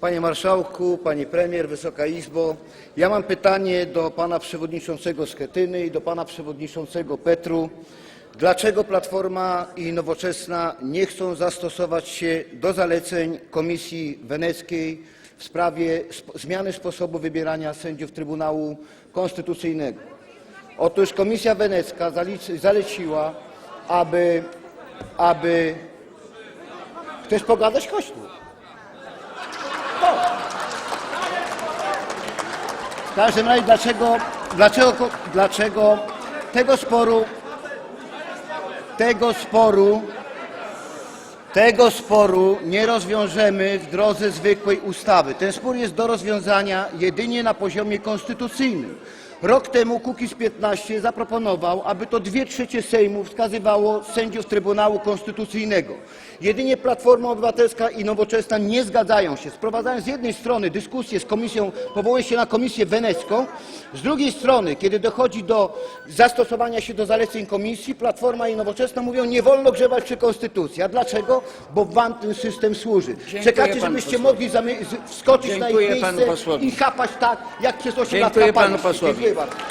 Panie Marszałku, Pani Premier, Wysoka Izbo. Ja mam pytanie do Pana Przewodniczącego Schetyny i do Pana Przewodniczącego Petru. Dlaczego Platforma i Nowoczesna nie chcą zastosować się do zaleceń Komisji Weneckiej w sprawie sp- zmiany sposobu wybierania sędziów Trybunału Konstytucyjnego? Otóż Komisja Wenecka zaleciła, aby, aby... Chcesz pogadać? Chodź tu. W każdym razie dlaczego, dlaczego, dlaczego tego sporu, tego sporu, tego sporu nie rozwiążemy w drodze zwykłej ustawy. Ten spór jest do rozwiązania jedynie na poziomie konstytucyjnym. Rok temu Kukiz 15 zaproponował, aby to dwie trzecie Sejmu wskazywało sędziów Trybunału Konstytucyjnego. Jedynie Platforma Obywatelska i Nowoczesna nie zgadzają się. Sprowadzają z jednej strony dyskusję z komisją, powołują się na komisję wenecką, z drugiej strony, kiedy dochodzi do zastosowania się do zaleceń komisji, Platforma i Nowoczesna mówią, nie wolno grzebać przy konstytucji. A dlaczego? Bo wam ten system służy. Czekacie, panu żebyście posłowi. mogli zamy- z- wskoczyć na ich Dziękuję panu miejsce posłowi. i chapać tak, jak przez 8 lat Dziękuję chapaliście. panu posłowi. Dziękuję bardzo.